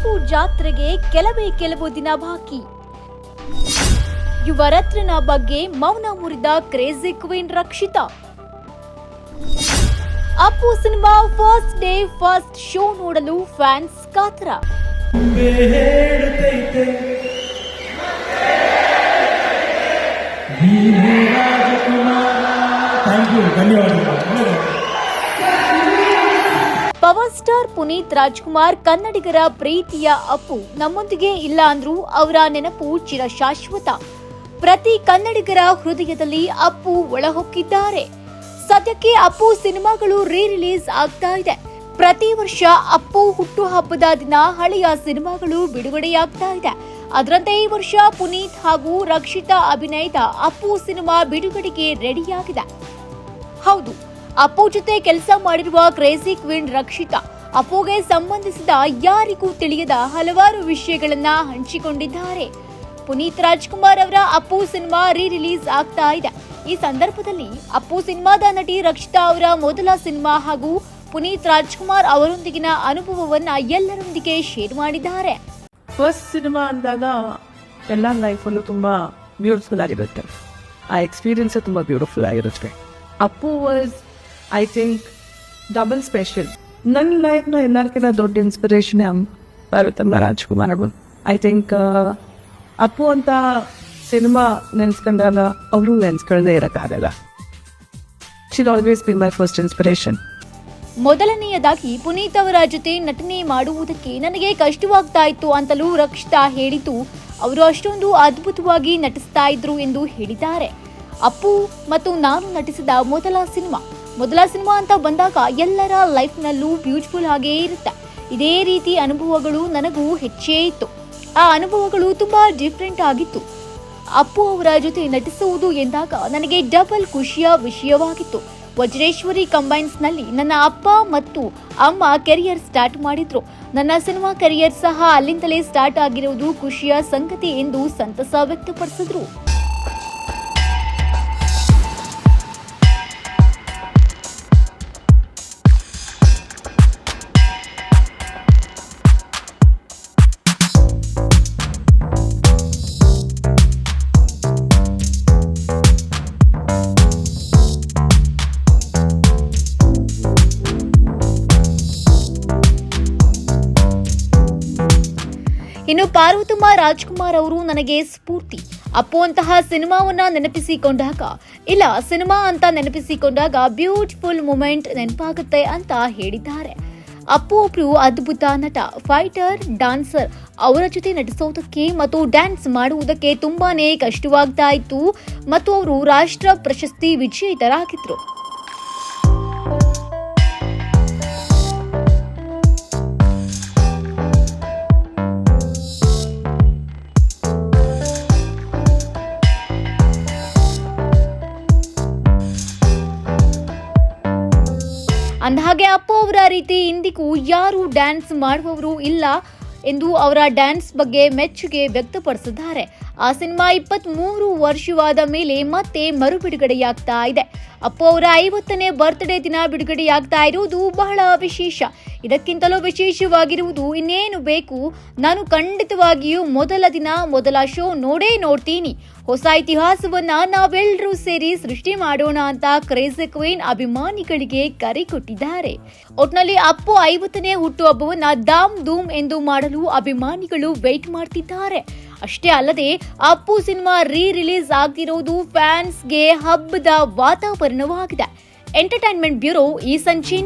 ಅಪ್ಪು ಜಾತ್ರೆಗೆ ಕೆಲವೇ ಕೆಲವು ದಿನ ಬಾಕಿ. ಯುವರತ್ನನ ಬಗ್ಗೆ ಮೌನ ಮುರಿದ crazy queen Rakshita. Appu cinema first day first show ನೋಡಲು ಫ್ಯಾನ್ಸ್ ಕಾತರ. ಹೇಳುತ್ತೈತೆ ಸ್ಟಾರ್ ಪುನೀತ್ ರಾಜ್ಕುಮಾರ್ ಕನ್ನಡಿಗರ ಪ್ರೀತಿಯ ಅಪ್ಪು ನಮ್ಮೊಂದಿಗೆ ಇಲ್ಲ ಅಂದ್ರೂ ಅವರ ನೆನಪು ಚಿರಶಾಶ್ವತ. ಪ್ರತಿ ಕನ್ನಡಿಗರ ಹೃದಯದಲ್ಲಿ ಅಪ್ಪು ಒಳಹೊಕ್ಕಿದ್ದಾರೆ. ಸದ್ಯಕ್ಕೆ ಅಪ್ಪು ಸಿನಿಮಾಗಳು ರೀ ರಿಲೀಸ್ ಆಗ್ತಾ ಇದೆ. ಪ್ರತಿ ವರ್ಷ ಅಪ್ಪು ಹುಟ್ಟುಹಬ್ಬದ ದಿನ ಹಳೆಯ ಸಿನಿಮಾಗಳು ಬಿಡುಗಡೆಯಾಗ್ತಾ ಇದೆ. ಅದರಂತೆ ಈ ವರ್ಷ ಪುನೀತ್ ಹಾಗೂ ರಕ್ಷಿತಾ ಅಭಿನಯದ ಅಪ್ಪು ಸಿನಿಮಾ ಬಿಡುಗಡೆಗೆ ರೆಡಿಯಾಗಿದೆ ಹೌದು ಅಪ್ಪು ಜೊತೆ ಕೆಲಸ ಮಾಡಿರುವ ಕ್ರೇಜಿ ಕ್ವೀನ್ ರಕ್ಷಿತಾ ಅಪ್ಪುಗೆ ಸಂಬಂಧಿಸಿದ ಯಾರಿಗೂ ತಿಳಿಯದ ಹಲವಾರು ವಿಷಯಗಳನ್ನ ಹಂಚಿಕೊಂಡಿದ್ದಾರೆ. ಪುನೀತ್ ರಾಜ್ಕುಮಾರ್ ಅವರ ಅಪ್ಪು ಸಿನಿಮಾ ರೀ ರಿಲೀಸ್ ಆಗ್ತಾ ಇದೆ. ಈ ಸಂದರ್ಭದಲ್ಲಿ ಅಪ್ಪು ಸಿನಿಮಾದ ನಟಿ ರಕ್ಷಿತಾ ಅವರ ಮೊದಲ ಸಿನಿಮಾ ಹಾಗೂ ಪುನೀತ್ ರಾಜ್ಕುಮಾರ್ ಅವರೊಂದಿಗಿನ ಅನುಭವವನ್ನ ಎಲ್ಲರೊಂದಿಗೆ ಶೇರ್ ಮಾಡಿದ್ದಾರೆ. ಫಸ್ಟ್ ಸಿನಿಮಾ ಅಂದಾಗ ಎಲ್ಲ ಲೈಫಲ್ಲೂ ತುಂಬಾ ಬ್ಯೂಟಿಫುಲ್ ಆಗಿರುತ್ತೆ. ಆ ಎಕ್ಸ್ಪೀರಿಯನ್ಸ್ ತುಂಬಾ ಬ್ಯೂಟಿಫುಲ್ ಆಗಿರುತ್ತೆ. Appu was I think double special ನನ್ನ ಲೈಫ್ನ ಎಲ್ಲರಿಗಿಂತ ದೊಡ್ಡ ಇನ್ಸ್ಪಿರೇಷನ್ ಪರ್ವತಮ್ಮ ರಾಜ್ಕುಮಾರ್ ಅವರು. ಐ ಥಿಂಕ್ ಅಪ್ಪು ಅಂತ ಸಿನಿಮಾ ನೆನೆಸ್ಕೊಂಡಾಗ ಅವರು ನೆನೆಸ್ಕೊಳ್ಳದೆ ಇರೋಕ್ಕಾಗಲ್ಲ. She'll always be my first inspiration ಮೊದಲನೆಯದಾಗಿ ಪುನೀತ್ ಅವರ ಜೊತೆ ನಟನೆ ಮಾಡುವುದಕ್ಕೆ ನನಗೆ ಕಷ್ಟವಾಗ್ತಾ ಇತ್ತು ಅಂತಲೂ ರಕ್ಷಿತಾ ಹೇಳಿತು ಅವರು ಅಷ್ಟೊಂದು ಅದ್ಭುತವಾಗಿ ನಟಿಸ್ತಾ ಇದ್ರು ಎಂದು ಹೇಳಿದ್ದಾರೆ. ಅಪ್ಪು ಮತ್ತು ನಾನು ನಟಿಸಿದ ಮೊದಲ ಸಿನಿಮಾ ಮೊದಲ ಸಿನಿಮಾ ಅಂತ ಬಂದಾಗ ಎಲ್ಲರ ಲೈಫ್ನಲ್ಲೂ ಬ್ಯೂಟಿಫುಲ್ ಆಗೇ ಇರುತ್ತೆ. ಇದೇ ರೀತಿ ಅನುಭವಗಳು ನನಗೂ ಹೆಚ್ಚೇ ಇತ್ತು. ಆ ಅನುಭವಗಳು ತುಂಬ ಡಿಫ್ರೆಂಟ್ ಆಗಿತ್ತು. ಅಪ್ಪು ಅವರ ಜೊತೆ ನಟಿಸುವುದು ಎಂದಾಗ ನನಗೆ ಡಬಲ್ ಖುಷಿಯ ವಿಷಯವಾಗಿತ್ತು. ವಜ್ರೇಶ್ವರಿ ಕಂಬೈನ್ಸ್ನಲ್ಲಿ ನನ್ನ ಅಪ್ಪ ಮತ್ತು ಅಮ್ಮ ಕೆರಿಯರ್ ಸ್ಟಾರ್ಟ್ ಮಾಡಿದ್ರು. ನನ್ನ ಸಿನಿಮಾ ಕೆರಿಯರ್ ಸಹ ಅಲ್ಲಿಂದಲೇ ಸ್ಟಾರ್ಟ್ ಆಗಿರುವುದು ಖುಷಿಯ ಸಂಗತಿ ಎಂದು ಸಂತಸ ವ್ಯಕ್ತಪಡಿಸಿದ್ರು. ಇನ್ನು ಪಾರ್ವತಮ್ಮ ರಾಜ್ಕುಮಾರ್ ಅವರು ನನಗೆ ಸ್ಫೂರ್ತಿ. ಅಪ್ಪು ಅಂತಹ ಸಿನಿಮಾವನ್ನ ನೆನಪಿಸಿಕೊಂಡಾಗ, ಇಲ್ಲ ಸಿನಿಮಾ ಅಂತ ನೆನಪಿಸಿಕೊಂಡಾಗ ಬ್ಯೂಟಿಫುಲ್ ಮೂಮೆಂಟ್ ನೆನಪಾಗುತ್ತೆ ಅಂತ ಹೇಳಿದ್ದಾರೆ. ಅಪ್ಪು ಒಬ್ರು ಅದ್ಭುತ ನಟ ಫೈಟರ್ ಡಾನ್ಸರ್ ಅವರ ಜೊತೆ ನಟಿಸೋದಕ್ಕೆ ಮತ್ತು ಡ್ಯಾನ್ಸ್ ಮಾಡುವುದಕ್ಕೆ ತುಂಬಾನೇ ಕಷ್ಟವಾಗ್ತಾ ಇತ್ತು ಮತ್ತು ಅವರು ರಾಷ್ಟ್ರ ಪ್ರಶಸ್ತಿ ವಿಜೇತರಾಗಿದ್ರು. ಅಂದಹಾಗೆ ಅಪ್ಪು ಅವರ ರೀತಿ ಇಂದಿಗೂ ಯಾರು ಡ್ಯಾನ್ಸ್ ಮಾಡುವವರು ಇಲ್ಲ ಎಂದು ಅವರ ಡ್ಯಾನ್ಸ್ ಬಗ್ಗೆ ಮೆಚ್ಚುಗೆ ವ್ಯಕ್ತಪಡಿಸಿದ್ದಾರೆ. ಆ ಸಿನಿಮಾ ಇಪ್ಪತ್ತ್ ಮೂರು ವರ್ಷವಾದ ಮೇಲೆ ಮತ್ತೆ ಮರು ಬಿಡುಗಡೆಯಾಗ್ತಾ ಇದೆ. ಅಪ್ಪು ಅವರ ಐವತ್ತನೇ ಬರ್ತ್ಡೇ ದಿನ ಬಿಡುಗಡೆಯಾಗ್ತಾ ಇರುವುದು ಬಹಳ ವಿಶೇಷ. ಇದಕ್ಕಿಂತಲೂ ವಿಶೇಷವಾಗಿರುವುದು ಇನ್ನೇನು ಬೇಕು? ನಾನು ಖಂಡಿತವಾಗಿಯೂ ಮೊದಲ ದಿನ ಮೊದಲ ಶೋ ನೋಡೇ ನೋಡ್ತೀನಿ. ಹೊಸ ಇತಿಹಾಸವನ್ನ ನಾವೆಲ್ಲರೂ ಸೇರಿ ಸೃಷ್ಟಿ ಮಾಡೋಣ ಅಂತ ಕ್ರೇಜಿ ಕ್ವೀನ್ ಅಭಿಮಾನಿಗಳಿಗೆ ಕರೆ ಕೊಟ್ಟಿದ್ದಾರೆ. ಒಟ್ನಲ್ಲಿ ಅಪ್ಪು ಐವತ್ತನೇ ಹುಟ್ಟುಹಬ್ಬವನ್ನ ದಾಮ್ ಧೂಮ್ ಎಂದು ಮಾಡಲು ಅಭಿಮಾನಿಗಳು ವೇಟ್ ಮಾಡ್ತಿದ್ದಾರೆ. ಅಷ್ಟೇ ಅಲ್ಲದೆ ಅಪ್ಪು ಸಿನಿಮಾ ರೀ ರಿಲೀಸ್ ಆಗ್ತಿರೋದು ಫ್ಯಾನ್ಸ್ಗೆ ಹಬ್ಬದ ವಾತಾವರಣವಾಗಿದೆ. ಎಂಟರ್ಟೈನ್ಮೆಂಟ್ ಬ್ಯೂರೋ ಈ ಸಂಚೆ